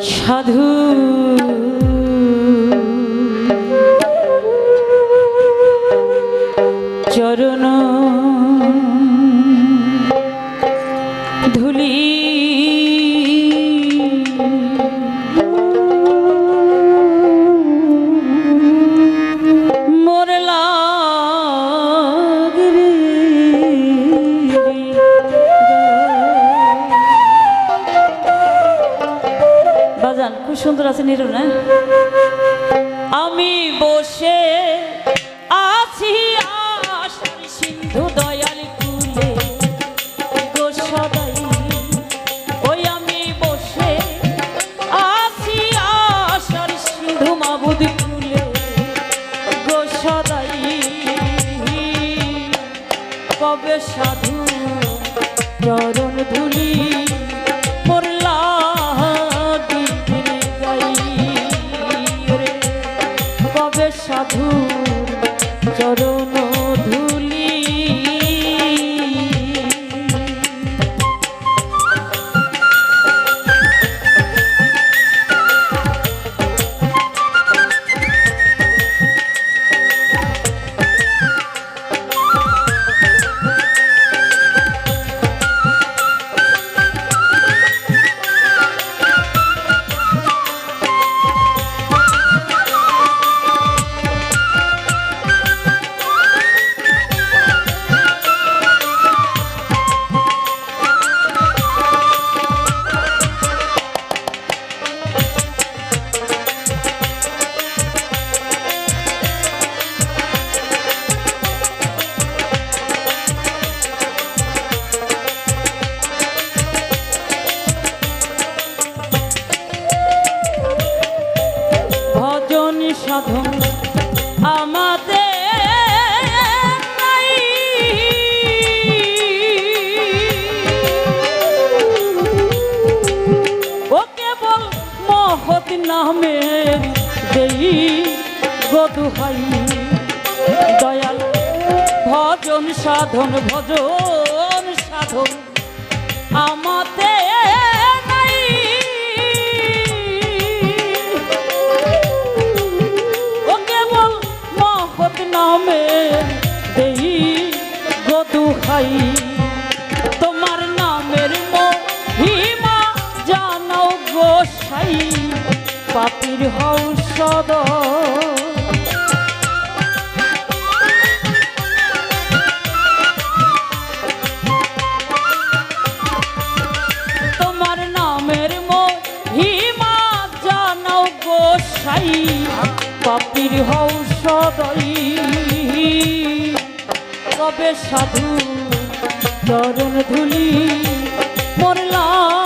সাধু। সুন্দর আছে নিরু না? আমি বসে সাধু চরণ দয়াল, ভজন সাধন ভজন সাধন আমাতে নাই। ও কেবল মহৎ নামে দেই গতু খাই তোমার নামের মহিমা জানাও গোসাই পাপির হল সদয় পাপির হও সদয়। তবে সাধু চরণ ধুলি মরলাম।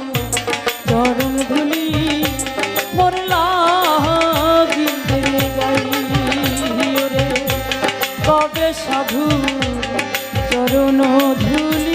সাধু চরণ ধুলি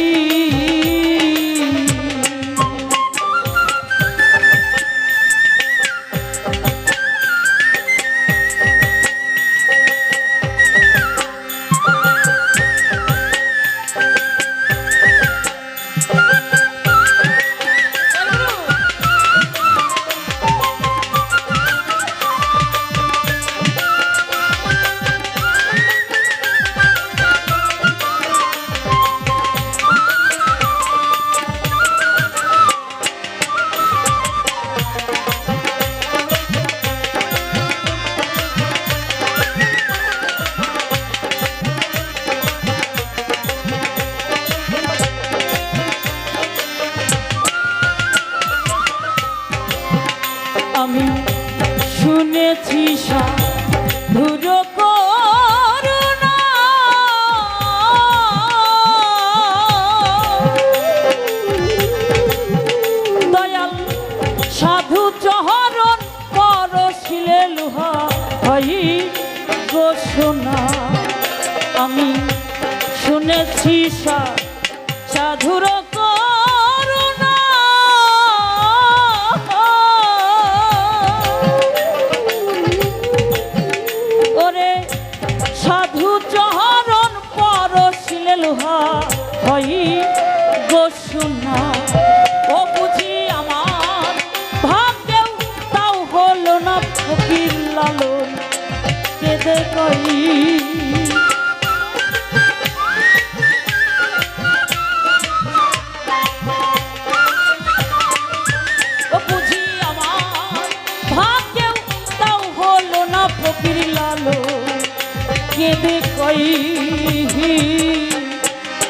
সোনা আমি শুনেছি সাধুর ওরে সাধু লোহা আমার ভাগ্যেও তাও হলো না ফকির লালন। ফকির লালো কেঁদে কই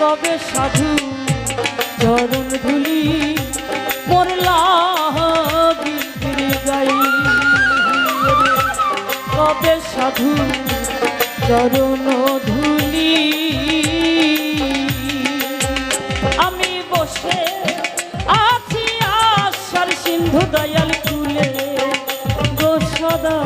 কবে সাধু চরণ ধুলি মরলা গাই কবে সাধু চরণ ধুলি আমি বসে আছি আশার সিন্ধু দয়াল কুলে গো সদা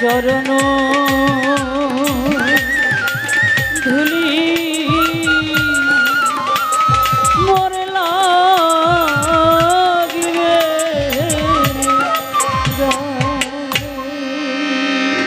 চরণ